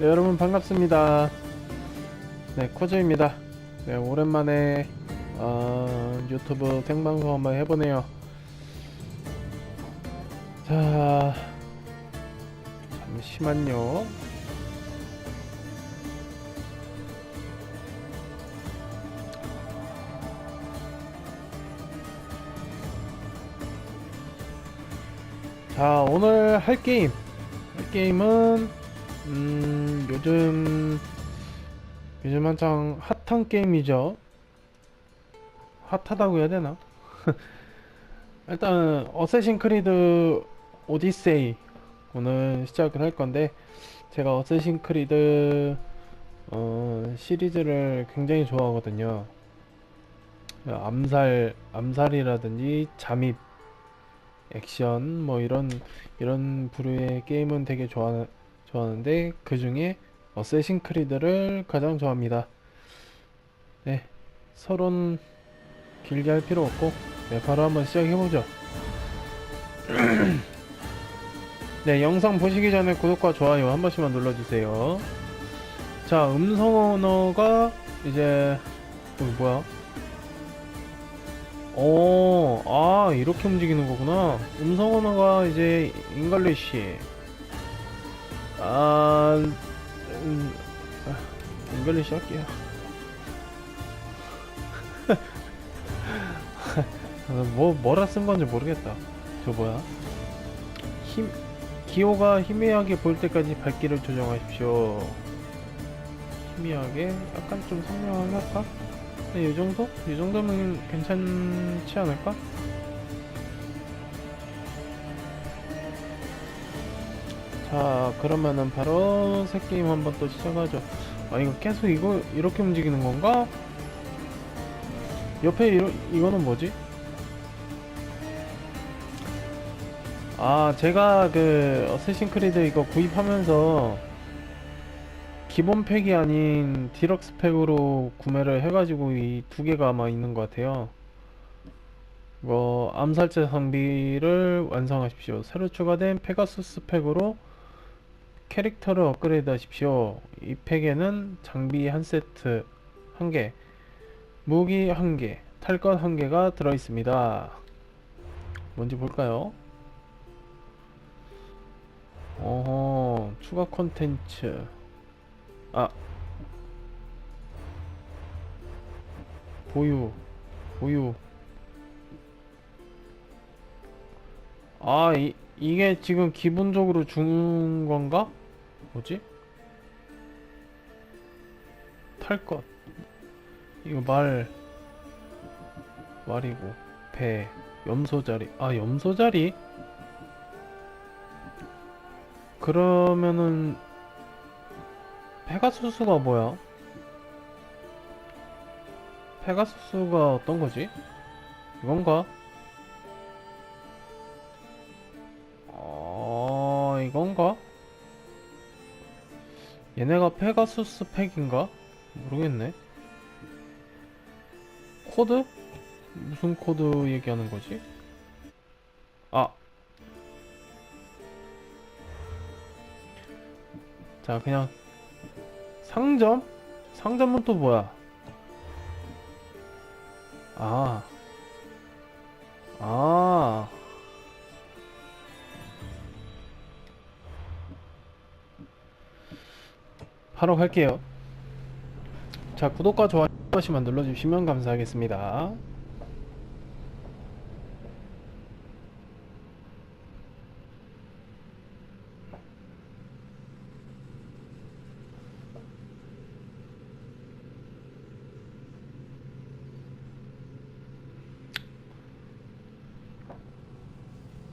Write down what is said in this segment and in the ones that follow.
네, 여러분 반갑습니다. 네, 코즈입니다. 네, 오랜만에 어, 유튜브 생방송 한번 해보네요. 자, 잠시만요. 자, 오늘 할 게임. 할 게임은 음, 요즘 요즘 한창 핫한 게임이죠. 핫하다고 해야 되나? 일단 어쌔신 크리드 오디세이 오늘 시작을 할 건데 제가 어쌔신 크리드 어, 시리즈를 굉장히 좋아하거든요. 암살 암살이라든지 잠입 액션 뭐 이런 이런 부류의 게임은 되게 좋아 좋아하는데 그 중에 어쌔신 크리드를 가장 좋아합니다. 네, 서론 길게 할 필요 없고 네, 바로 한번 시작해 보죠. 네, 영상 보시기 전에 구독과 좋아요 한 번씩만 눌러주세요. 자, 음성 언어가 이제 어, 뭐야? 오, 아, 이렇게 움직이는 거구나. 음성 언어가 이제 잉글리시. 아, 음, 아, 잉글리시 할게요. 아, 뭐, 뭐라 쓴 건지 모르겠다. 저 뭐야? 힘, 기호가 희미하게 보일 때까지 밝기를 조정하십시오. 희미하게, 약간 좀 선명하게 할까? 네, 이 정도? 이 정도면 괜찮지 않을까? 자, 그러면은 바로 새 게임 한번 또 시작하죠. 아, 이거 계속 이거 이렇게 움직이는 건가? 옆에 이러, 이거는 뭐지? 아, 제가 그 어쌔신 크리드 이거 구입하면서 기본 팩이 아닌 디럭스 팩으로 구매를 해가지고 이 두 개가 아마 있는 것 같아요. 뭐 암살자 장비를 완성하십시오. 새로 추가된 페가수스 팩으로 캐릭터를 업그레이드 하십시오. 이 팩에는 장비 한 세트 한 개, 무기 한 개, 탈것한 개가 들어 있습니다. 뭔지 볼까요? 어허, 추가 콘텐츠. 아 보유 보유 아 이, 이게 지금 기본적으로 주는 건가? 뭐지? 탈 것 이거 말 말이고 배 염소자리 아 염소자리? 그러면은 페가수스가 뭐야? 페가수스가 어떤 거지? 이건가? 얘네가 페가수스 팩인가? 모르겠네. 코드? 무슨 코드 얘기하는 거지? 아. 자, 그냥 상점? 상점은 또 뭐야? 아. 아. 바로 갈게요. 자, 구독과 좋아요 한 번씩만 눌러주시면 감사하겠습니다.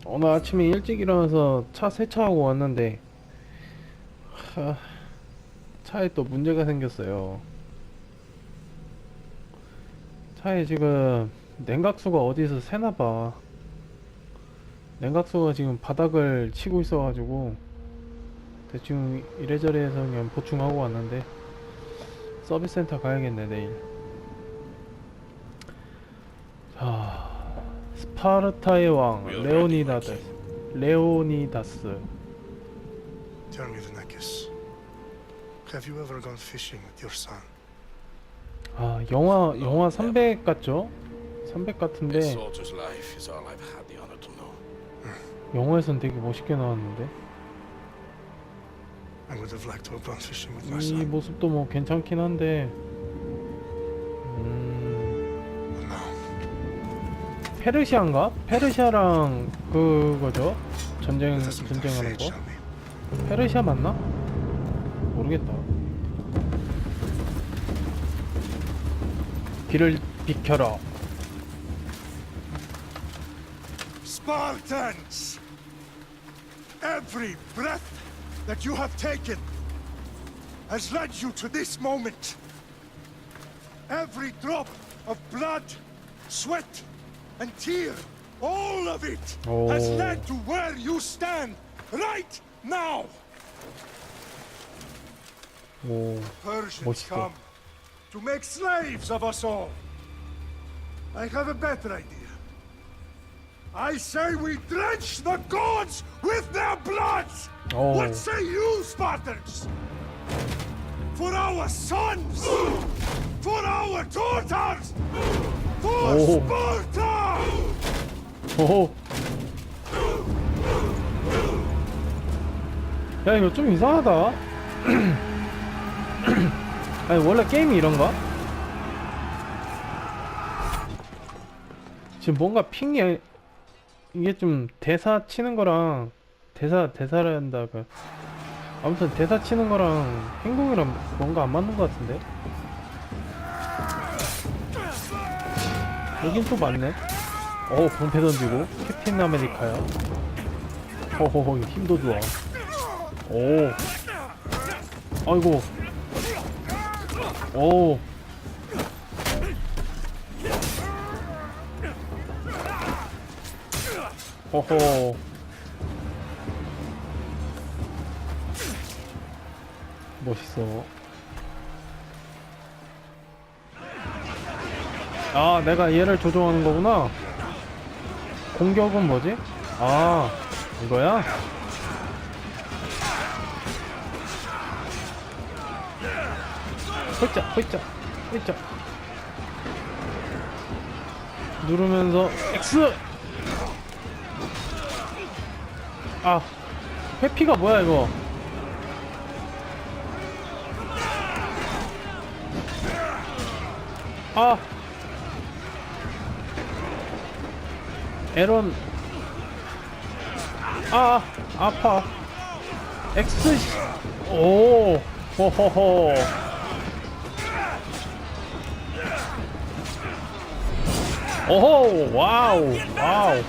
오늘 아침에 일찍 일어나서 차 세차하고 왔는데 하, 차에 또 문제가 생겼어요. 차에 지금 냉각수가 어디서 새나봐. 냉각수가 지금 바닥을 치고 있어 가지고 대충 이래저래 해서 그냥 보충하고 왔는데 서비스 센터 가야겠네 내일. 자, 스파르타의 왕 레오니다스 레오니다스 Have you ever gone fishing with your son? 아 영화 영화 300 같죠? 300 A 같은데 soldier's life is all I've had the honor to know. 영화에선 되게 멋있게 나왔는데 I would have liked to have gone fishing with my 이 son. 모습도 뭐 괜찮긴 한데 음 But no, 페르시아인가? 페르시아랑 그거죠? 전쟁 let us meet our 전쟁하는 fate, 거? shall we? 페르시아 맞나? 모르겠다. 길을 비켜라. Spartans! Every breath that you have taken has led you to this moment. Every drop of blood, sweat, and tear, all of it has Oh. led to where you stand right now. 오, Persians 멋있어. come to make slaves of us all. I have a better idea. I say we drench the gods with their blood! Oh. What say you, Spartans? For our sons! For our daughters! For Oh. Sparta! 오. 야 이거 좀 이상하다. 아니 원래 게임이 이런가? 지금 뭔가 핑이 이게 좀 대사 치는 거랑 대사 대사를 한다가 아무튼 대사 치는 거랑 행동이랑 뭔가 안 맞는 것 같은데. 여긴 또 맞네. 어 방패 던지고 캡틴 아메리카야. 허허허 힘도 좋아. 오. 아이고. 오. 허허. 멋있어. 아, 내가 얘를 조종하는 거구나. 공격은 뭐지? 아, 이거야? 홀짝, 홀짝, 홀짝. 누르면서 X! 아, 회피가 뭐야, 이거? 아! 에런 아 아파 X 시- 오 호호호 오호 와우 와우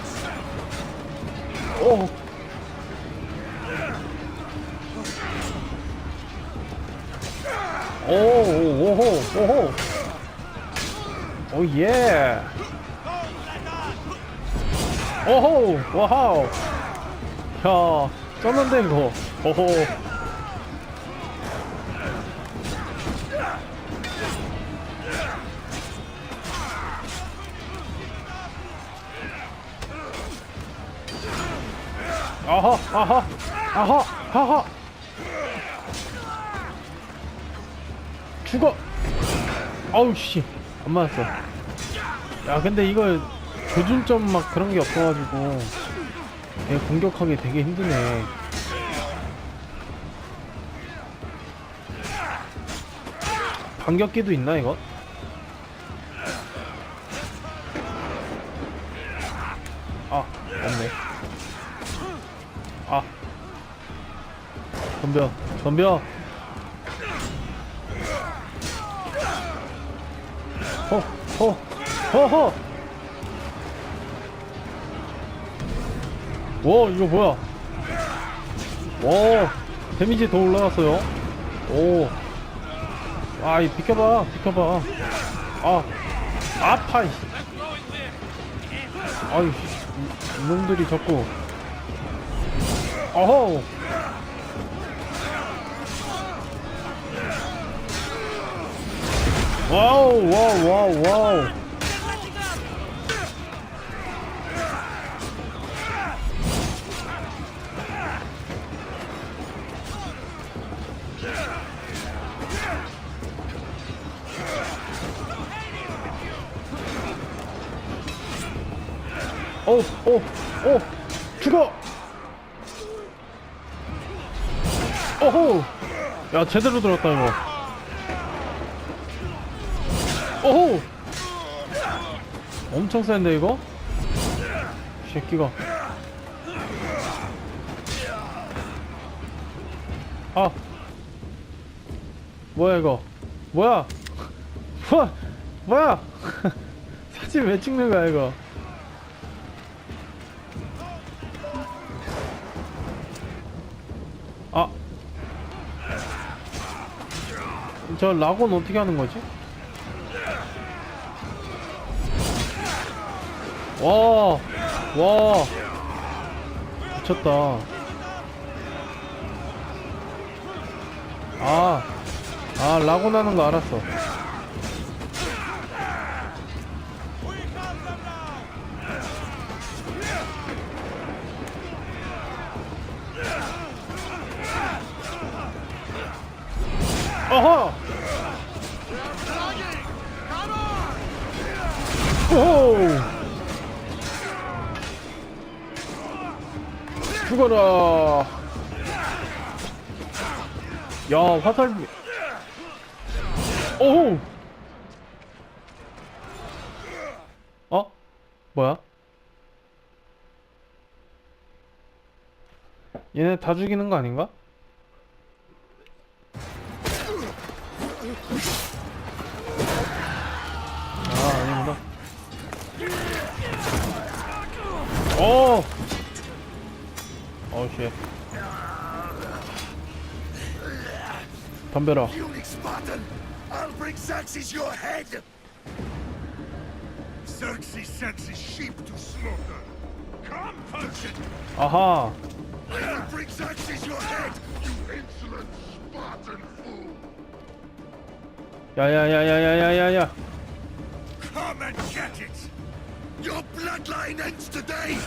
오 오, 오호, 오호. 오, 예. 오호, 와우. 야, 쩌는데, 이거. 오호. 아하, 아하, 아하, 아하. 죽어! 아우, 씨. 안 맞았어. 야, 근데 이거 조준점 막 그런 게 없어가지고 얘 공격하기 되게 힘드네. 반격기도 있나 이거? 덤벼 덤벼. 호, 호, 호호! 와, 이거 뭐야? 와, 데미지 더 올라갔어요. 오. 아, 이 비켜봐, 비켜봐. 아, 아파, 이. 아유, 이- 이놈들이 자꾸. 어허! 와우 와우 와우 와우 오, 오, 오, 죽어! 오호! 야, 제대로 들었다, 이거. 오호! 엄청 센데, 이거? 이 새끼가. 아. 뭐야, 이거? 뭐야? 뭐, 뭐야? 사진 왜 찍는 거야, 이거? 아. 저 락은 어떻게 하는 거지? 와, 와, 미쳤다. 아, 아, 라고 나는 거 알았어. 어허! 오! 죽어라! 야, 화살비. 오! 어? 뭐야? 얘네 다 죽이는 거 아닌가? 아, 아니구나. 오! 어, 쉣. 덤벼라. Unique Spartan! I'll bring Xerxes your head! Xerxes sends his sheep to slaughter. Come, Persian! 아하! I'll bring Xerxes your head! You insolent Spartan fool! 야야야야야야야야! Come and get it! Your bloodline ends today,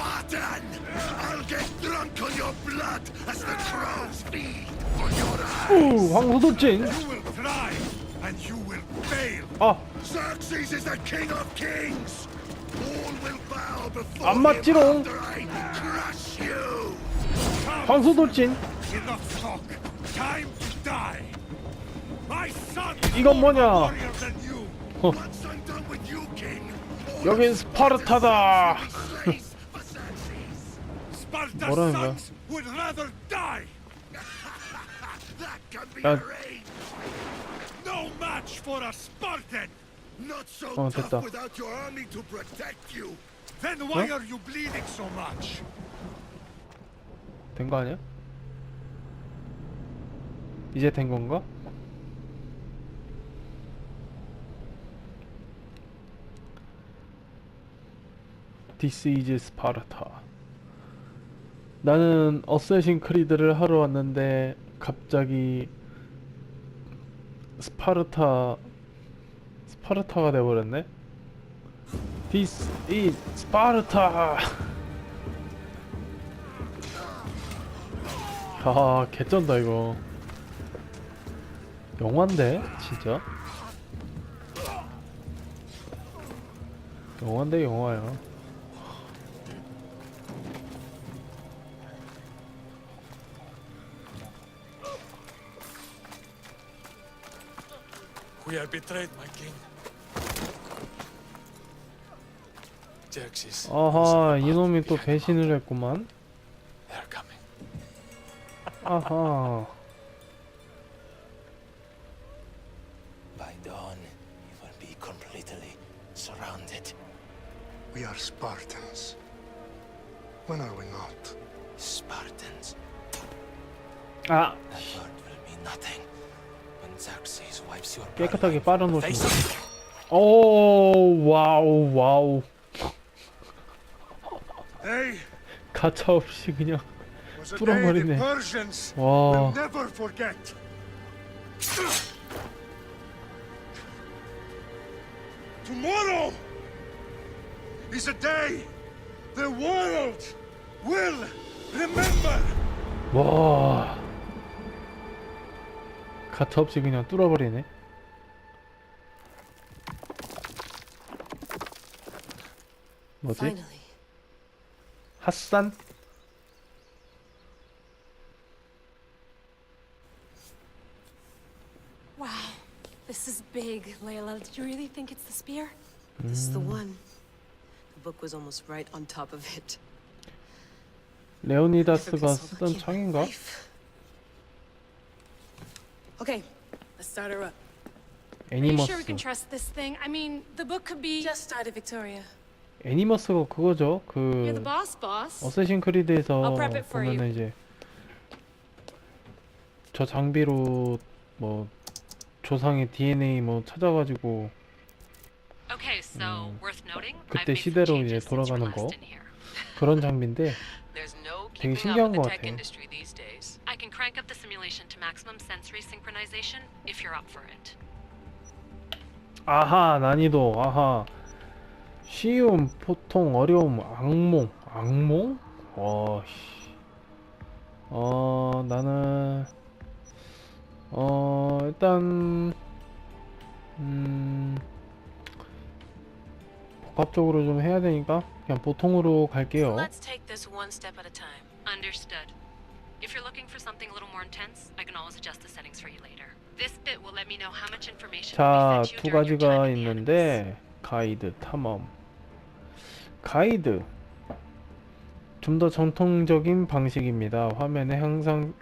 Spartan! I'll get drunk on your blood as the crows feed on your eyes! 우! 황소돌진! You will try, and you will fail! 아! Xerxes is the king of kings! All will bow before 안 맞지롱. crush you! 황소돌진! Enough talk! Time to die! My son 이건 more 뭐냐? warrior than you! 어. Once I'm done with you, king, all 여긴 스파르타다! 뭐라는 거야? 야. 어, 됐다. 된 거 아니야? 이제 된 건가? 디스 이즈 스파르타 나는 어쌔신 크리드를 하러 왔는데 갑자기 스파르타 스파르타가 돼버렸네. This is Sparta. 아 개쩐다 이거 영화인데 진짜 영화인데 영화야 We are betrayed, my king. Xerxes. 아하 이놈이 또 배신을 했구만 They're coming. 아하 By dawn, you will be completely surrounded. We are Spartans. When are we not? Spartans. 아 That word will mean nothing 깨끗하게 bloodline from the 빨아놓으신 face 거 of- 오 와우 와우 They 가차없이 그냥 was a day 뚫어버리네. the Persians 와 will never forget. Tomorrow is a day the world will remember. 와 가차없이 그냥 뚫어버리네 뭐지? 핫산? Wow, this is big, Layla. Did you really think it's the spear? This is the one. The book was almost right on top of it. Never 레오니다스가 쓰던 창인가? Okay, let's start her up. Are you 애니머스. sure we can trust this thing? I mean, the book could be. Just started, Victoria. 애니머스가 그거죠. You're the 그 boss, boss. 어쌔신 크리드에서 I'll prep it for 보면은 이제 저 장비로 뭐 조상의 DNA 뭐 찾아가지고 Okay, so worth noting. I've 그때 made some 시대로 이제 changes since you were 돌아가는 last 거. in here. 그런 장비인데 There's 되게 신기한 것 the tech 같아. industry these days. I can crank up the simulation to maximum sensory synchronization if you're up for it. 아하 난이도 아하 쉬움 보통 어려움 악몽 악몽 어 씨 어 나는 어 일단 음 복합적으로 좀 해야 되니까 그냥 보통으로 갈게요 Let's take this one step at a time. Understood. If you're looking for something a little more intense, I can always adjust the settings for you later. This bit will let me know how much information 자, 두 가지가. 있는데 가이드, 탐험. 가이드. 좀더 정통적인 방식입니다. 화면에 항상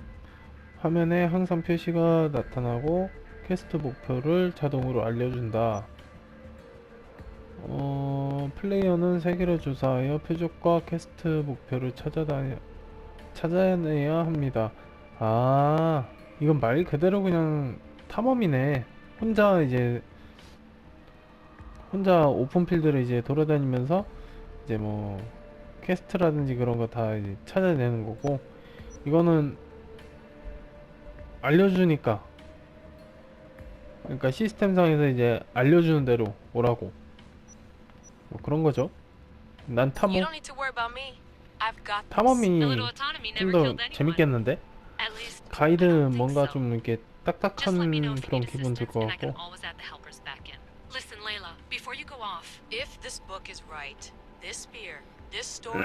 화면에 항상 표시가 나타나고 퀘스트 목표를 자동으로 알려준다. 어, 플레이어는 세계를 조사하여 표적과 퀘스트 목표를 찾아다녀 찾아내야 합니다. 아, 이건 말 그대로 그냥 탐험이네. 혼자 이제 혼자 오픈필드를 이제 돌아다니면서 이제 뭐 퀘스트라든지 그런 거다 이제 찾아내는 거고 이거는 알려주니까 그러니까 시스템상에서 이제 알려주는 대로 오라고 뭐 그런 거죠. 난 탐험 탐험이 좀 더. 재밌겠는데 At least I 가이드 뭔가. 좀 이렇게 딱딱한 그런 기분 들 것 같고. Listen, Layla, before you go off, If this book is right, this spear, this story,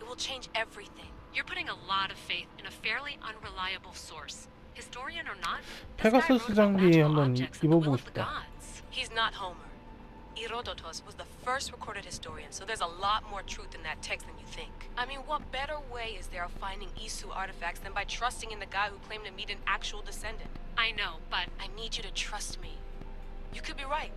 it will change everything. you're putting a lot of faith in a fairly unreliable source. Historian or not, 페가수스 장비 한번 입어보고 싶다. He's not Homer. Herodotus was the first recorded historian, so there's a lot more truth in that text than you think. I mean, what better way is there of finding Isu artifacts than by trusting in the guy who claimed to meet an actual descendant? I know, but I need you to trust me. You could be right.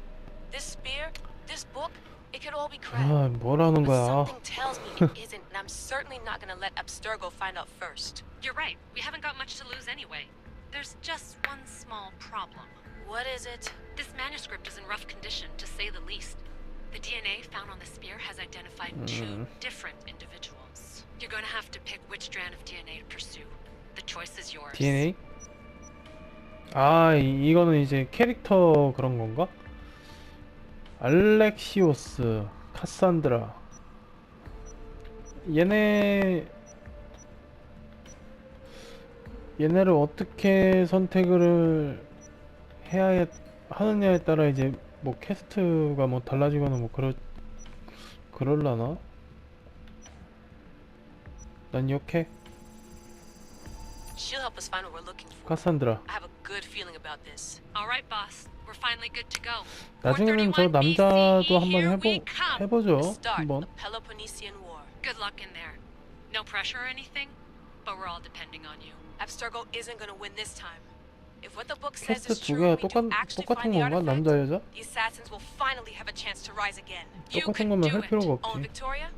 This spear, this book, it could all be correct. 아 뭐라는 But 거야 something tells me it isn't, and I'm certainly not gonna let Abstergo find out first. you're right. We haven't got much to lose anyway. There's just one small problem. What is it? This manuscript is in rough condition, to say the least. The DNA found on the spear has identified two different individuals. You're going to have to pick which strand of DNA to pursue. The choice is yours. DNA? 아 이, 이거는 이제 캐릭터 그런 건가? 알렉시오스, 카산드라 얘네 얘네를 어떻게 선택을 해야 해- 하느냐에 따라 이제 뭐 퀘스트가 뭐 달라지거나 뭐 그러 그럴라나? 난 이렇게 She'll help us find what we're looking for. 카산드라 I have a good feeling about this. All right, boss. We're finally good to go. 나중에는 저 431 남자도 BCE, 한번 here 해보 we come. 해보죠 The start 한번 of the Peloponnesian War. Good luck in there. No pressure or anything, but we're all depending on you. Abstergo isn't gonna win this time. 퀘스트 두 개가 똑같 똑같은 건가 남자 여자 the assassins will finally have a chance to rise again. You 똑같은 거면 do 할 it. 필요가 Oh, 없지 and Victoria,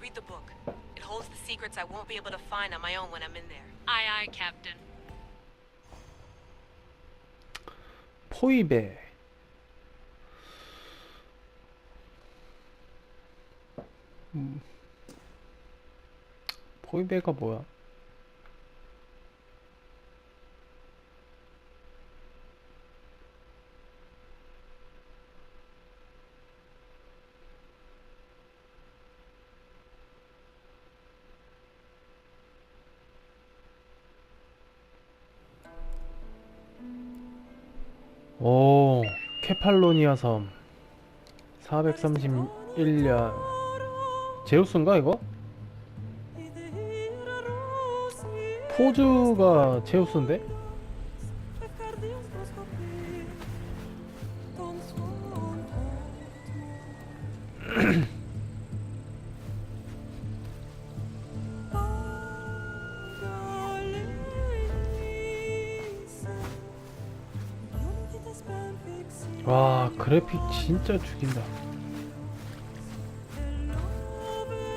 read the book. It holds the secrets I won't be able to find on my own when I'm in there. Aye, aye, Captain. 포이베 음. 포이베가 뭐야 아팔로니아 섬 431년 제우스인가 이거? 포즈가 제우스인데? 와 그래픽 진짜 죽인다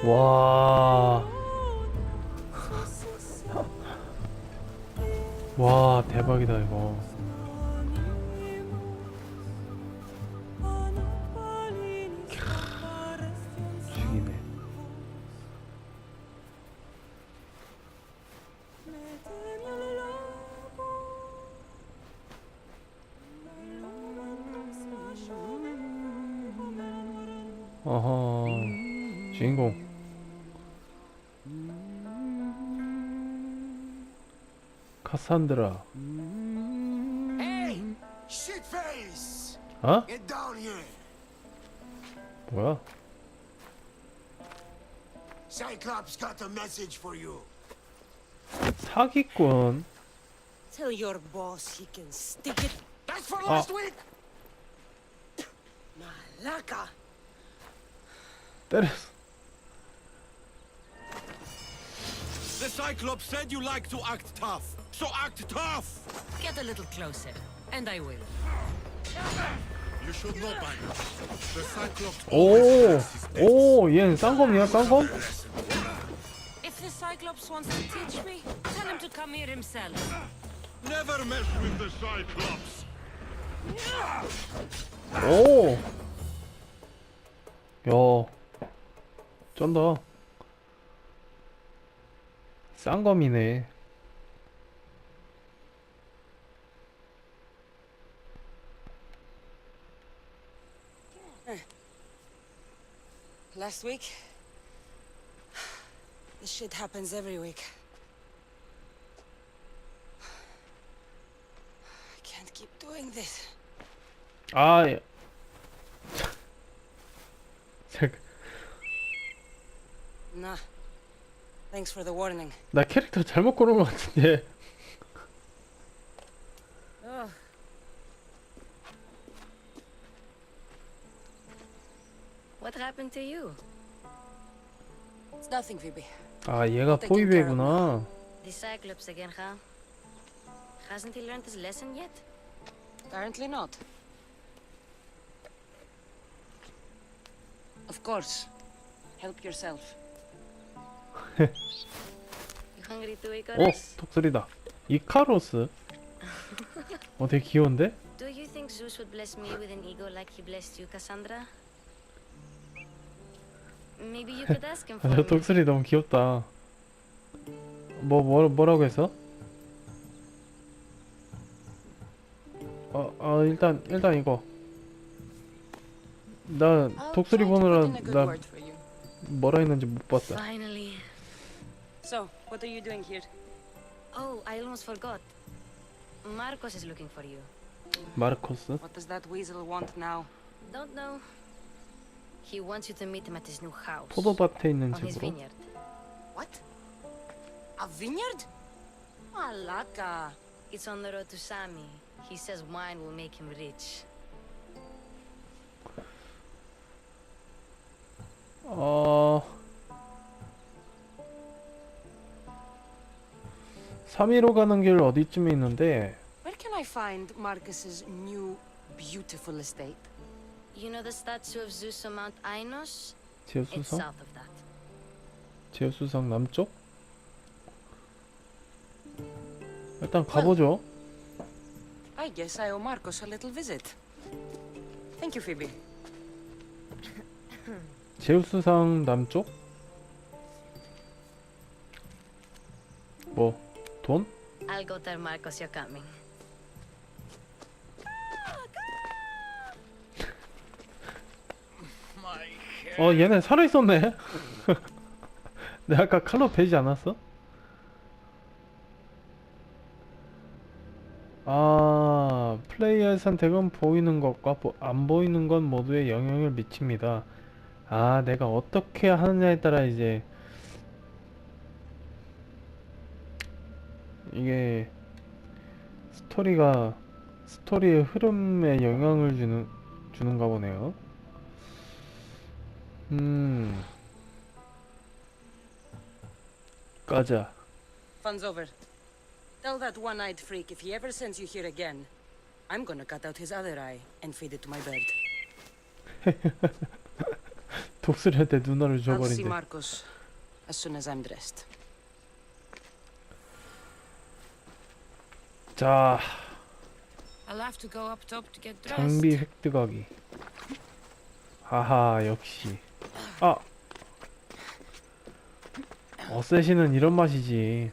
와. 와 대박이다 이거 카산드라 Hey! Shitface! 어? Get down here! 뭐야? Cyclops got a message for you. 사기꾼 Tell your boss he can stick it. That's for Ah. last week! Malaka. 때렸어 Cyclops said you like to act tough. So act tough! Get a little closer, and I will. You should know by now. The Cyclops 오! 오! 얘는 쌍검이야 쌍검? If the Cyclops wants to teach me, tell him to come here himself. never mess with the Cyclops. 오! 야 쩐다 쌍검이네 Last week? This shit happens every week. I can't keep doing this. 아 예. 잠깐 Nah. Thanks for the warning. 나 캐릭터 잘못 고른 것 같은데 Oh. What happened to you? It's nothing, Phoebe. 아 얘가 포위배구나 The Cyclops again, huh? Hasn't he learned his lesson yet? Apparently not. Of course. Help yourself. 오! 독수리다 이카로스 어 되게 귀여운데? Do you think Zeus would bless me with an ego like he blessed you, Cassandra? Maybe you could ask him 아, for 저 me. 독수리 너무 귀엽다 뭐, 뭐 뭐라고 했어? 어, 어 일단 일단 이거 나 독수리 보느라 나 뭐라 했는지 못 봤다 Finally. So, what are you doing here? Oh, I almost forgot. Marcos is looking for you. Marcos? Huh? What does that weasel want now? Don't know. He wants you to meet him at his new house. On oh, his vineyard. What? A vineyard? Malaka. It's on the road to Sami. He says wine will make him rich. Oh. 3위로 가는 길 어디쯤에 있는데 Where can I find Marcus's new, beautiful estate? You know the statue of Zeus on Mount Ainos? It's 제우스성? south of that. 제우스성 남쪽? 일단 가보죠 I guess I owe Marcus a little visit. Thank you, Phoebe. 제우스상 남쪽? 뭐 돈? I'll go tell Marcos you're coming. 어 얘네 살아있었네 내가 아까 칼로 베지 않았어? 아 플레이어의 선택은 보이는 것과 보- 안 보이는 것 모두에 영향을 미칩니다 아 내가 어떻게 하느냐에 따라 이제 이게 스토리가 스토리의 흐름에 영향을 주는 주는가 보네요. 음. 가자. Fun's over. Tell that one-eyed freak if he ever sends you here again, I'm gonna cut out his other eye and feed it to my bird. 독수리한테 누나를 I'll see 줘버린대. Marcos as soon as I'm dressed. 자, I'll have to go up top to get dressed. 장비 획득하기. 하하, 역시. 아! 어쌔신은 이런 맛이지.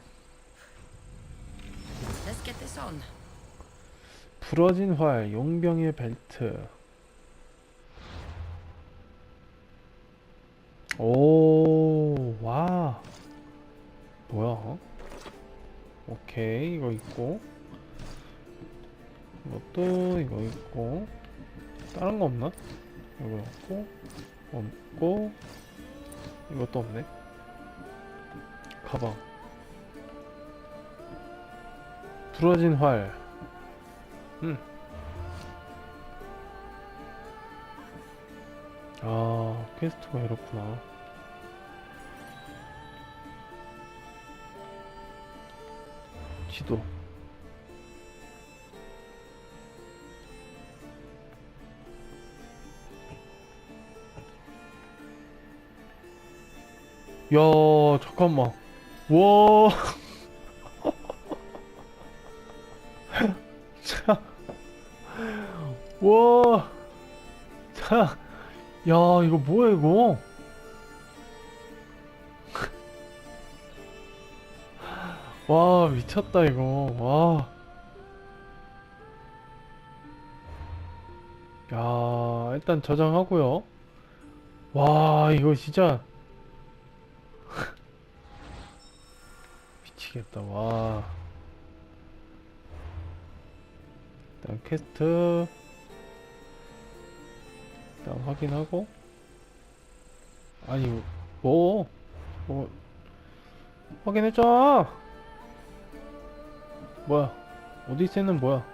부러진 활, 용병의 벨트. 오, 와. 뭐야? 오케이, 이거 있고. 이것도 이거 있고. 다른 거 없나? 이거 없고, 없고, 이것도 없네. 가방. 부러진 활. 음. 아, 퀘스트가 이렇구나. 지도. 야, 잠깐만. 와. 자. 와. 자. 야, 이거 뭐야, 이거? 와, 미쳤다, 이거. 와. 야, 일단 저장하고요. 와, 이거 진짜. 미치겠다, 와. 일단 퀘스트. 일단 확인하고. 아니 뭐? 뭐? 확인했잖아 뭐야? 오디세이는 뭐야?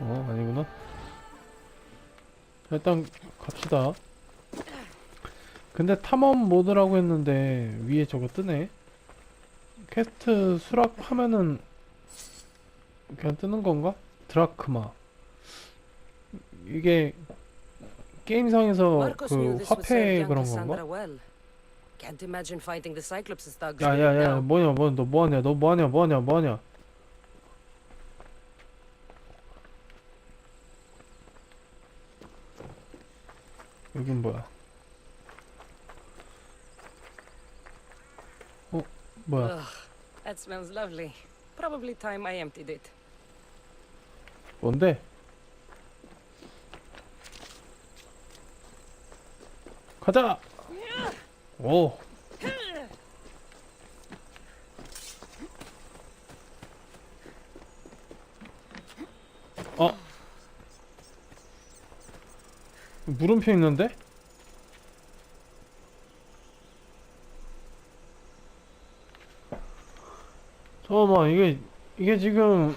어 아니구나. 일단 갑시다 근데 탐험 모드라고 했는데 위에 저거 뜨네 퀘스트 수락하면은 그냥 뜨는 건가? 드라크마 이게 게임상에서 그 화폐 그런 건가? 야야야 now. 뭐냐 뭐너 뭐하냐 너 뭐하냐 뭐하냐 뭐하냐 여긴 뭐야 어 뭐야 Ugh, that smells lovely. Probably time I emptied it. 뭔데 가자 오 어 물음표 있는데? 잠깐만 이게 이게 지금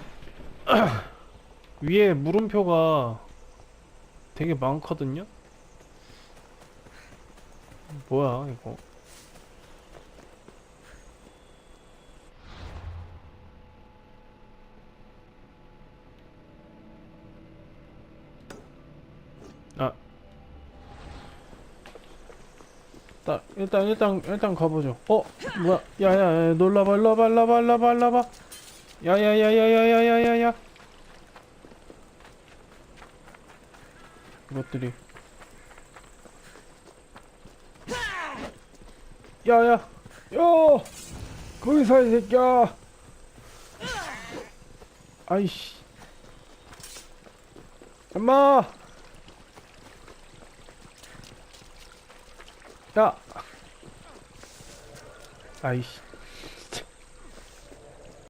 위에 물음표가 되게 많거든요? 뭐야 이거 딱, 일단 일단 일단 가보죠 어? 뭐야 야야야 놀라봐 놀라봐 놀라봐 놀라봐 놀라봐 야야야야야야야야야 이것들이 야야 야 거기서 이 새끼야 아이씨 엄마 た。対し